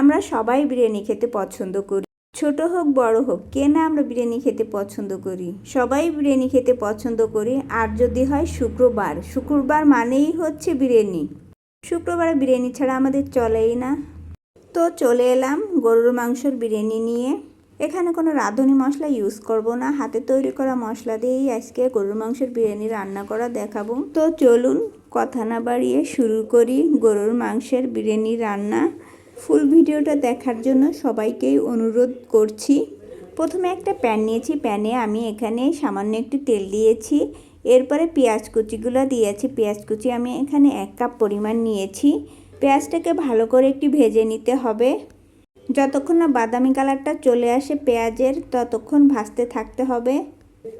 আমরা সবাই বিরিয়ানি খেতে পছন্দ করি। ছোট হোক, বড় হোক, কে না আমরা বিরিয়ানি খেতে পছন্দ করি। সবাই বিরিয়ানি খেতে পছন্দ করি, আর যদি হয় শুক্রবার। শুক্রবার মানেই হচ্ছে বিরিয়ানি। শুক্রবার বিরিয়ানি ছাড়া আমাদের চলেই না। তো চলে এলাম গরুর মাংসর বিরিয়ানি নিয়ে। এখানে কোনো রাঁধুনি মশলা ইউজ করব না। হাতে তৈরি করা মশলা দিয়েই আজকে গরুর মাংসের বিরিয়ানি রান্না করা দেখাবো। তো চলুন কথা না বাড়িয়ে শুরু করি গরুর মাংসের বিরিয়ানি রান্না। ফুল ভিডিওটা দেখার জন্য সবাইকেই অনুরোধ করছি। প্রথমে একটা প্যান নিয়েছি। প্যানে আমি এখানে সামান্য একটু তেল দিয়েছি। এরপরে পেঁয়াজ কুচিগুলো দিয়েছি। পেঁয়াজ কুচি আমি এখানে এক কাপ পরিমাণ নিয়েছি। পেঁয়াজটাকে ভালো করে একটু ভেজে নিতে হবে। যতক্ষণ না বাদামি কালারটা চলে আসে পেঁয়াজের, ততক্ষণ ভাজতে থাকতে হবে।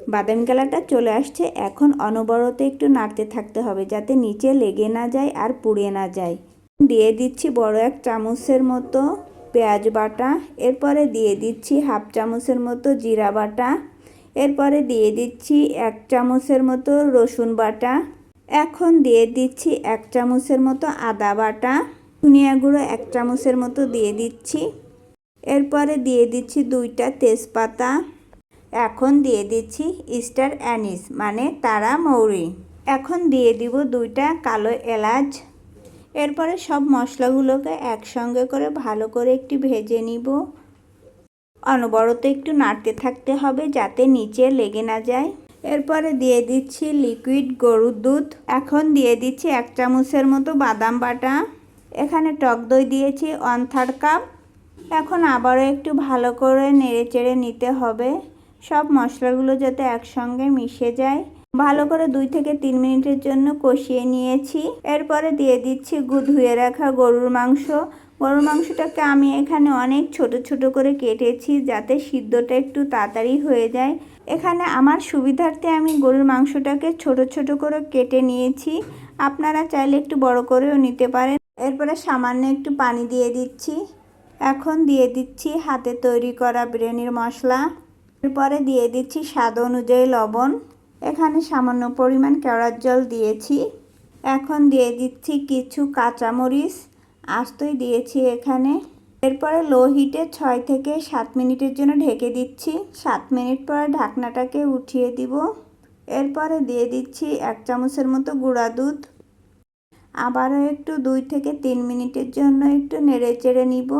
বাদামি কালারটা চলে আসছে। এখন অনবরত একটু নাড়তে থাকতে হবে যাতে নিচে লেগে না যায় আর পুড়ে না যায়। দিয়ে দিচ্ছি বড় এক চামচের মতো পেঁয়াজ বাটা, এরপরে দিয়ে দিচ্ছি হাফ চামচের মতো জিরা বাটা, এরপরে দিয়ে দিচ্ছি এক চামচের মতো রসুন বাটা, এখন দিয়ে দিচ্ছি এক চামচের মতো আদা বাটা, ধনিয়া গুঁড়ো এক চামচের মতো দিয়ে দিচ্ছি, এরপরে দিয়ে দিচ্ছি দুইটা তেজপাতা, এখন দিয়ে দিচ্ছি স্টার অ্যানিস মানে তারা মৌরি, এখন দিয়ে দিব দুইটা কালো এলাচ এরপরে সব মশলাগুলোকে একসঙ্গে করে ভালো করে একটু ভেজে নিব। অনবরত একটু নাড়তে থাকতে হবে যাতে নিচে লেগে না যায়। এরপরে দিয়ে দিচ্ছি লিকুইড গরুর দুধ। এখন দিয়ে দিচ্ছি এক চামচের মতো বাদাম বাটা। এখানে টক দই দিয়েছি ওয়ান থার্ড কাপ। এখন আবারও একটু ভালো করে নেড়ে চেড়ে নিতে হবে। সব মশলাগুলো যাতে একসঙ্গে মিশে যায়। ভালো করে দুই থেকে তিন মিনিটের জন্য কষিয়ে নিয়েছি। এরপরে দিয়ে দিচ্ছি গু ধুয়ে রাখা গরুর মাংস। গরুর মাংসটাকে আমি এখানে অনেক ছোট ছোট করে কেটেছি যাতে সিদ্ধটা একটু তাড়াতাড়ি হয়ে যায়। এখানে আমার সুবিধার্থে আমি গরুর মাংসটাকে ছোট ছোট করে কেটে নিয়েছি। আপনারা চাইলে একটু বড় করেও নিতে পারেন। এরপরে সামান্য একটু পানি দিয়ে দিচ্ছি। এখন দিয়ে দিচ্ছি হাতে তৈরি করা বিরিয়ানির মশলা। এরপরে দিয়ে দিচ্ছি স্বাদ অনুযায়ী লবণ। এখানে সামান্য পরিমাণ কেওড়ার জল দিয়েছি। এখন দিয়ে দিচ্ছি কিছু কাঁচামরিচ। আস্তই দিয়েছি এখানে। এরপরে লো হিটে ছয় থেকে সাত মিনিটের জন্য ঢেকে দিচ্ছি। সাত মিনিট পরে ঢাকনাটাকে উঠিয়ে দিব। এরপরে দিয়ে দিচ্ছি এক চামচের মতো গুঁড়া দুধ। আবারও একটু দুই থেকে তিন মিনিটের জন্য একটু নেড়ে চেড়ে নিব।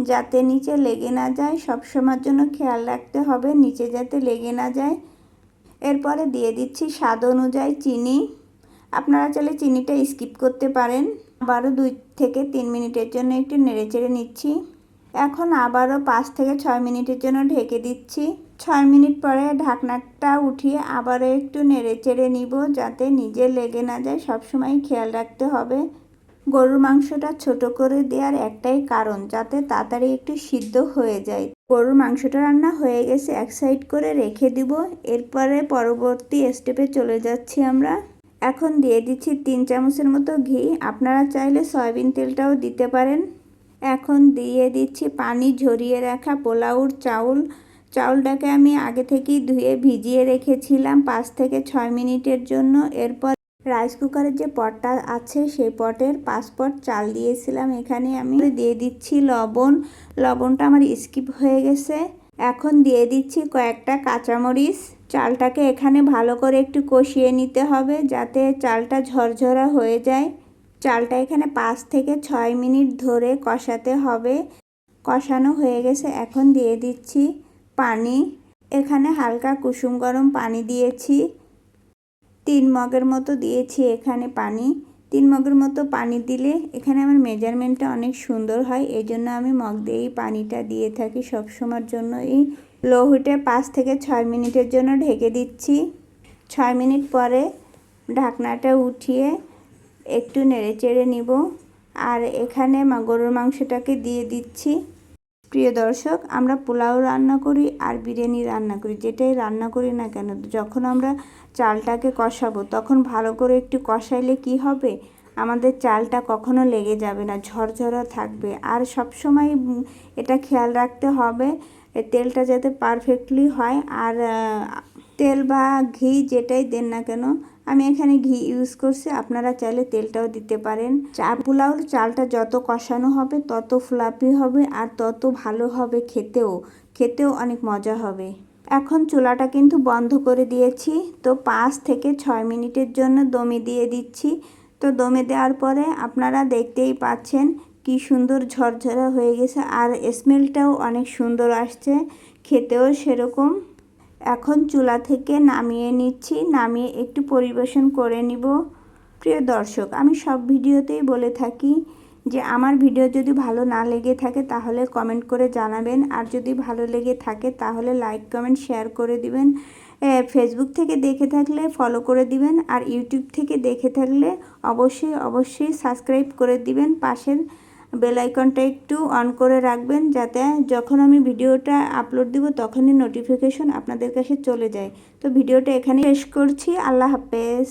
যাতে নিচে লেগে না যায়। সব সময়ের জন্য খেয়াল রাখতে হবে। নিচে যাতে লেগে না যায়। এরপরে দিয়ে দিচ্ছি স্বাদ অনুযায়ী চিনি। আপনারা চাইলে চিনিটা স্কিপ করতে পারেন। আবারও দুই থেকে তিন মিনিটের জন্য একটু নেড়ে চেড়ে নিচ্ছি। এখন আবারও পাঁচ থেকে ছয় মিনিটের জন্য ঢেকে দিচ্ছি। ছয় মিনিট পরে ঢাকনাটা উঠিয়ে আবারও একটু নেড়ে চেড়ে নিব যাতে নিজে লেগে না যায়, সবসময় খেয়াল রাখতে হবে। গরুর মাংসটা ছোট করে দেওয়ার একটাই কারণ, যাতে তাড়াতাড়ি একটু সিদ্ধ হয়ে যায়। গরুর মাংসটা রান্না হয়ে গেছে, এক সাইড করে রেখে দিব। এরপরে পরবর্তী স্টেপে চলে যাচ্ছি আমরা। এখন দিয়ে দিচ্ছি তিন চামচের মতো ঘি। আপনারা চাইলে সয়াবিন তেলটাও দিতে পারেন। এখন দিয়ে দিচ্ছি পানি ঝরিয়ে রাখা পোলাউর চাউল। চাউলটাকে আমি আগে থেকেই ধুয়ে ভিজিয়ে রেখেছিলাম পাঁচ থেকে ছয় মিনিটের জন্য। এরপর রাইস কুকারের যে পটটা আছে, সেই পটের পাঁচ পট চাল দিয়েছিলাম। এখানে আমি দিয়ে দিচ্ছি লবণ। লবণটা আমার স্কিপ হয়ে গেছে। এখন দিয়ে দিচ্ছি কয়েকটা কাঁচামরিচ। চালটাকে এখানে ভালো করে একটু কষিয়ে নিতে হবে যাতে চালটা ঝরঝরা হয়ে যায়। চালটা এখানে পাঁচ থেকে ছয় মিনিট ধরে কষাতে হবে। কষানো হয়ে গেছে। এখন দিয়ে দিচ্ছি পানি। এখানে হালকা কুসুম গরম পানি দিয়েছি। তিন মগের মতো দিয়েছি এখানে পানি। তিন মগের মতো পানি দিলে এখানে আমার মেজারমেন্টটা অনেক সুন্দর হয়। এই জন্য আমি মগ দিয়েই পানিটা দিয়ে থাকি সবসময়ের জন্য। এই লো হিটে পাঁচ থেকে ছয় মিনিটের জন্য ঢেকে দিচ্ছি। ছয় মিনিট পরে ঢাকনাটা উঠিয়ে একটু নেড়ে চেড়ে নিব। আর এখানে গরুর মাংসটাকে দিয়ে দিচ্ছি। প্রিয় দর্শক, আমরা পোলাও রান্না করি আর বিরিয়ানি রান্না করি। যেটাই রান্না করি না কেন, যখন আমরা চালটাকে কষাবো, তখন ভালো করে একটু কষাইলে কি হবে? আমাদের চালটা কখনো লেগে যাবে না, ঝরঝরা থাকবে। আর সব সময় এটা খেয়াল রাখতে হবে তেলটা যাতে পারফেক্টলি হয়। আর তেল বা ঘি যেটাই দেন না কেন, আমি এখানে ঘি ইউজ করছি। আপনারা চাইলে তেলটাও দিতে পারেন। চা পোলাওর চালটা যত কষানো হবে তত ফ্লাপি হবে আর তত ভালো হবে খেতেও। খেতেও অনেক মজা হবে। এখন চুলাটা কিন্তু বন্ধ করে দিয়েছি। তো পাঁচ থেকে ছয় মিনিটের জন্য দমে দিয়ে দিচ্ছি। তো দমে দেওয়ার পরে আপনারা দেখতেই পাচ্ছেন কি সুন্দর ঝরঝরা হয়ে গেছে। আর স্মেলটাও অনেক সুন্দর আসছে। খেতেও সেরকম। এখন চুলা থেকে নামিয়ে নিচ্ছি। নামিয়ে একটু পরিবেশন করে নিব। প্রিয় দর্শক, আমি সব ভিডিওতেই বলে থাকি যে, আমার ভিডিও যদি ভালো না লেগে থাকে তাহলে কমেন্ট করে জানাবেন। আর যদি ভালো লেগে থাকে তাহলে লাইক, কমেন্ট, শেয়ার করে দিবেন। ফেসবুক থেকে দেখে থাকলে ফলো করে দিবেন। আর ইউটিউব থেকে দেখে থাকলে অবশ্যই অবশ্যই সাবস্ক্রাইব করে দিবেন। পাশের বেল আইকনটা একটু অন করে রাখবেন যাতে যখন আমি ভিডিওটা আপলোড দিব তখনই নোটিফিকেশন আপনাদের কাছে চলে যায়। তো ভিডিওটা এখানে শেষ করছি। আল্লাহ হাফেজ।